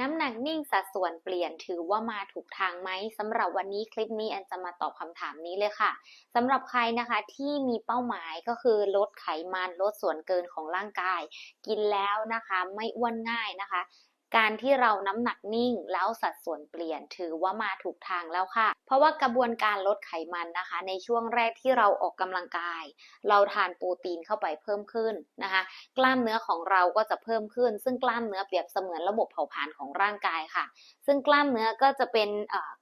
น้ำหนักนิ่งสัดส่วนเปลี่ยนถือว่ามาถูกทางไหมสำหรับวันนี้คลิปนี้แอนจะมาตอบคำถามนี้เลยค่ะสำหรับใครนะคะที่มีเป้าหมายก็คือลดไขมันลดส่วนเกินของร่างกาย กินแล้วนะคะไม่อ้วนง่ายนะคะ การที่เราน้ำหนักนิ่งแล้วสัดส่วนเปลี่ยนถือว่ามาถูกทางแล้วค่ะ เพราะว่ากระบวนการลดไขมันนะคะ ในช่วงแรกที่เราออกกำลังกาย เราทานโปรตีนเข้าไปเพิ่มขึ้นนะคะ กล้ามเนื้อของเราก็จะเพิ่มขึ้น ซึ่งกล้ามเนื้อเปรียบเสมือนระบบเผาผลาญของร่างกายค่ะ ซึ่งกล้ามเนื้อก็จะเป็น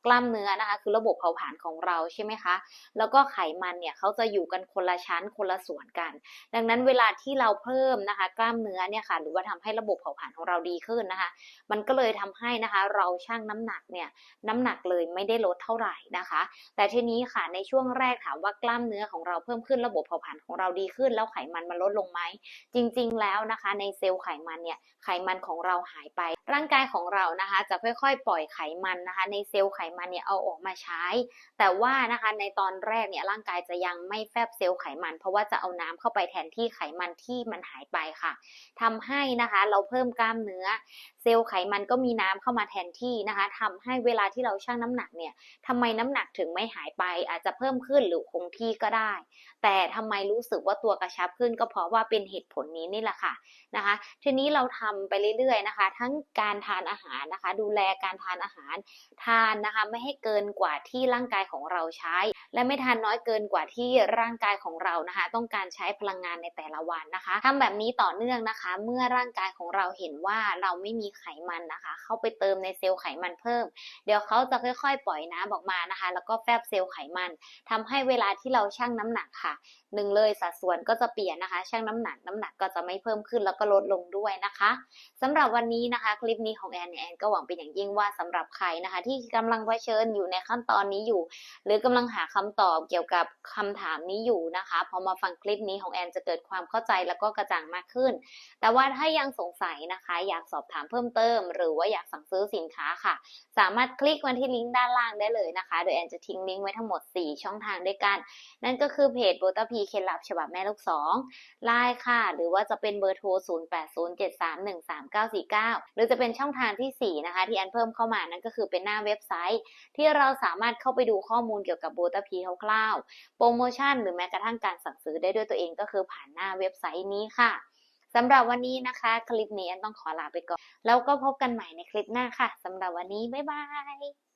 กล้ามเนื้อนะคะคือระบบเผาผลาญของเราใช่ไหมคะ แล้วก็ไขมันเนี่ยเขาจะอยู่กันคนละชั้นคนละส่วนกัน ดังนั้นเวลาที่เราเพิ่มนะคะ กล้ามเนื้อเนี่ยค่ะหรือว่าทำให้ระบบเผาผลาญของเราดีขึ้นนะคะมันก็เลยทำให้นะคะ เราชั่งน้ำหนักเนี่ยน้ำหนักเลยไม่ได้ลดเท่าไหร่นะคะ แต่ทีนี้ค่ะในช่วงแรกถามว่ากล้ามเนื้อของเราเพิ่มขึ้นระบบเผาผลาญของเราดีขึ้น แล้วไขมันมันลดลงไหมจริง ๆ แล้วนะคะ ในเซลล์ไขมันเนี่ยไขมันของเราหายไป ร่างกายของเรานะคะ จะค่อยๆ ปล่อยไขมันนะคะ ในเซลล์ไขมันเนี่ยเอาออกมาใช้ แต่ว่านะคะในตอนแรกเนี่ยร่างกายจะยังไม่แฟบเซลล์ไขมัน เพราะว่าจะเอาน้ำเข้าไปแทนที่ไขมันที่มันหายไปค่ะทำให้นะคะเราเพิ่มกล้ามเนื้อเซลล์ไขมันก็มีน้ำเข้ามาแทนที่นะคะทำให้เวลาที่เราชั่งน้ำหนักเนี่ยทำไมน้ำหนักถึงไม่หายไป อาจจะเพิ่มขึ้นหรือคงที่ก็ได้ แต่ทำไมรู้สึกว่าตัวกระชับขึ้นก็เพราะว่าเป็นเหตุผลนี้นี่แหละค่ะนะคะ ทีนี้เราทำไปเรื่อยๆนะคะ ทั้งการทานอาหารนะคะ ดูแลการทานอาหารทานนะคะไม่ให้เกินกว่าที่ร่างกายของเราใช้ และไม่ทานน้อยเกินกว่าที่ร่างกายของเรานะคะ ต้องการใช้พลังงานในแต่ละวันนะคะทำแบบนี้ต่อเนื่องนะคะ เมื่อร่างกายของเราเห็นว่าเราไม่มีไขมันนะคะ เข้าไปเติมในเซลล์ไขมันเพิ่ม เดี๋ยวเขาจะค่อยๆ ปล่อยน้ำออกมานะคะ แล้วก็แฟบเซลล์ไขมันทำให้เวลาที่เราชั่งน้ำหนักค่ะหนึ่งเลยสัดส่วนก็จะเปลี่ยนนะคะ ชั่งน้ำหนักน้ำหนักก็จะไม่เพิ่มขึ้นแล้วก็ลดลงด้วยนะคะสำหรับวันนี้นะคะ คลิปนี้ของแอนแอนก็หวังเป็นอย่างยิ่งว่าสำหรับใครนะคะ ที่กำลังเผชิญอยู่ในขั้นตอนนี้อยู่ หรือกำลังหาคำตอบเกี่ยวกับคำถามนี้อยู่นะคะพอมาฟังคลิปนี้ของแอนจะเกิดความเข้าใจแล้วก็กระจ่างมากขึ้น แต่ว่าถ้ายังสงสัยนะคะ อยากสอบถามเพิ่มเติม หรือว่าอยากสั่งซื้อสินค้าค่ะ สามารถคลิกมาที่ลิงก์ด้านล่างได้เลยนะคะ โดยแอนจะทิ้งลิงก์ไว้ทั้งหมด 4 ช่องทางด้วยกัน นั่นก็คือเพจโบตพีเคล็ดลับฉบับแม่ลูกสองไลน์ค่ะ หรือว่าจะเป็นเบอร์โทร 0807313949 หรือจะเป็นช่องทางทีสี่ 4 นะคะ ที่แอนเพิ่มเข้ามานั่นก็คือเป็นหน้าเว็บไซต์ ที่เราสามารถเข้าไปดูข้อมูลเกี่ยวกับโบตพีคร่าวๆโปรโมชั่นหรือแม้กระทั่งการสั่งซื้อได้ด้วยตัวเองก็คือผ่านหน้าเว็บไซต์นี้ค่ะ สำหรับวันนี้นะคะ คลิปนี้ต้องขอลาไปก่อน แล้วก็พบกันใหม่ในคลิปหน้าค่ะสำหรับวันนี้ บ๊ายบาย